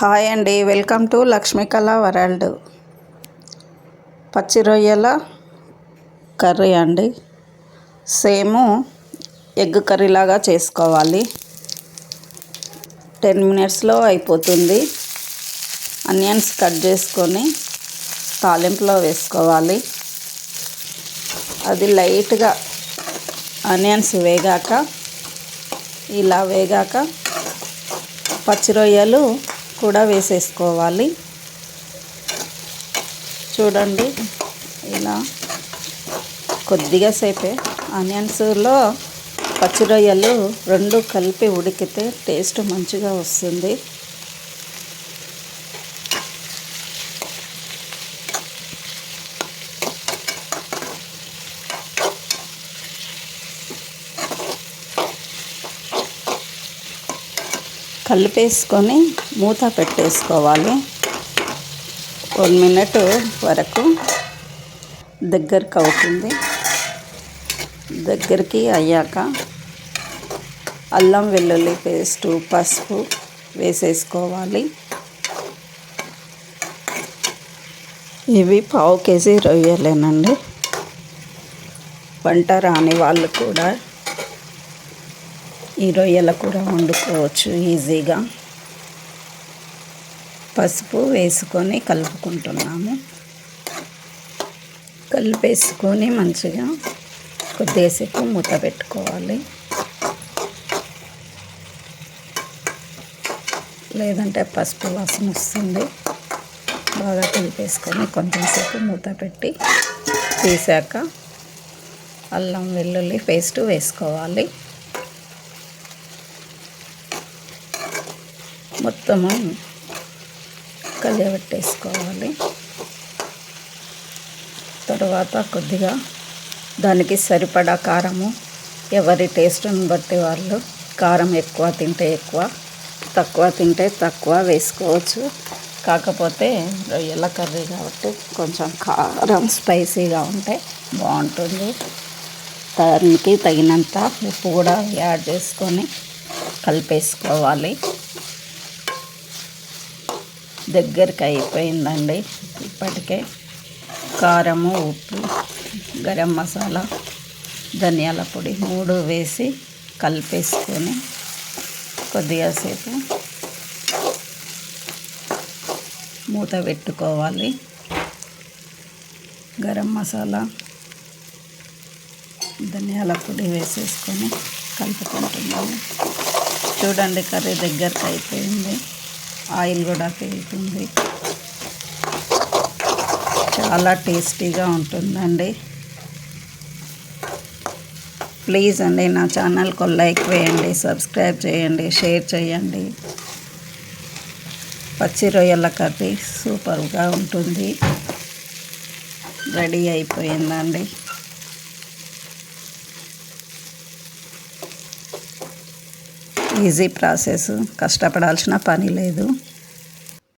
Hi అండి. Welcome to Lakshmikala world. పచ్చి రొయ్యల కర్రీ అండి. సేమ్ ఎగ్ కర్రీ లాగా చేసుకోవాలి. టెన్ మినిట్స్లో అయిపోతుంది. అనియన్స్ కట్ చేసుకొని తాలింపులో వేసుకోవాలి. అది లైట్గా ఆనియన్స్ వేగాక ఇలా వేగాక పచ్చి రొయ్యలు కూడా వేసేసుకోవాలి. చూడండి ఇలా కొద్దిగా సేపే ఆనియన్స్లో పచ్చి రొయ్యలు రెండు కలిపి ఉడికితే టేస్ట్ మంచిగా వస్తుంది. కలిపేసుకొని మూత పెట్టేసుకోవాలి. వన్ మినిట్ వరకు దగ్గరికి అవుతుంది దగ్గరికి అయ్యాక అల్లం వెల్లుల్లి పేస్టు పసుపు వేసేసుకోవాలి. ఇవి పావు కేజీ రొయ్యలేనండి. వంట రాని వాళ్ళు కూడా ఈ రొయ్యల కూర వండుకోవచ్చు ఈజీగా. పసుపు వేసుకొని కలుపుకుంటున్నాము. కలిపేసుకొని మంచిగా కొద్దిసేపు మూత పెట్టుకోవాలి. లేదంటే పసుపు వాసన వస్తుంది. బాగా కలిపేసుకొని కొంచెంసేపు మూత పెట్టి తీసాక అల్లం వెల్లుల్లి పేస్ట్ వేసుకోవాలి. మొత్తము కలియబెట్టేసుకోవాలి. తర్వాత కొద్దిగా దానికి సరిపడా కారము ఎవరి టేస్ట్ని బట్టి వాళ్ళు కారం ఎక్కువ తింటే ఎక్కువ తక్కువ తింటే తక్కువ వేసుకోవచ్చు. కాకపోతే రొయ్యల కర్రీ కాబట్టి కొంచెం కారం స్పైసీగా ఉంటే బాగుంటుంది. దానికి తగినంత ఉప్పు కూడా యాడ్ చేసుకొని కలిపేసుకోవాలి. దగ్గరికి అయిపోయిందండి. ఇప్పటికే కారము ఉప్పు గరం మసాలా ధనియాల పొడి మూడు వేసి కలిపేసుకొని కొద్దిగా సేపు మూత పెట్టుకోవాలి. గరం మసాలా ధనియాల పొడి వేసేసుకొని కలుపుకుంటున్నాము. చూడండి కర్రీ దగ్గరకు అయిపోయింది. ఆయిల్ కూడా పెరుగుతుంది. చాలా టేస్టీగా ఉంటుందండి. ప్లీజ్ అండి నా ఛానల్కు లైక్ వేయండి సబ్స్క్రైబ్ చేయండి షేర్ చేయండి. పచ్చి రొయ్యల కర్రీ సూపర్గా ఉంటుంది. రెడీ అయిపోయిందండి. Easy process. కష్టపడాల్సిన పని లేదు.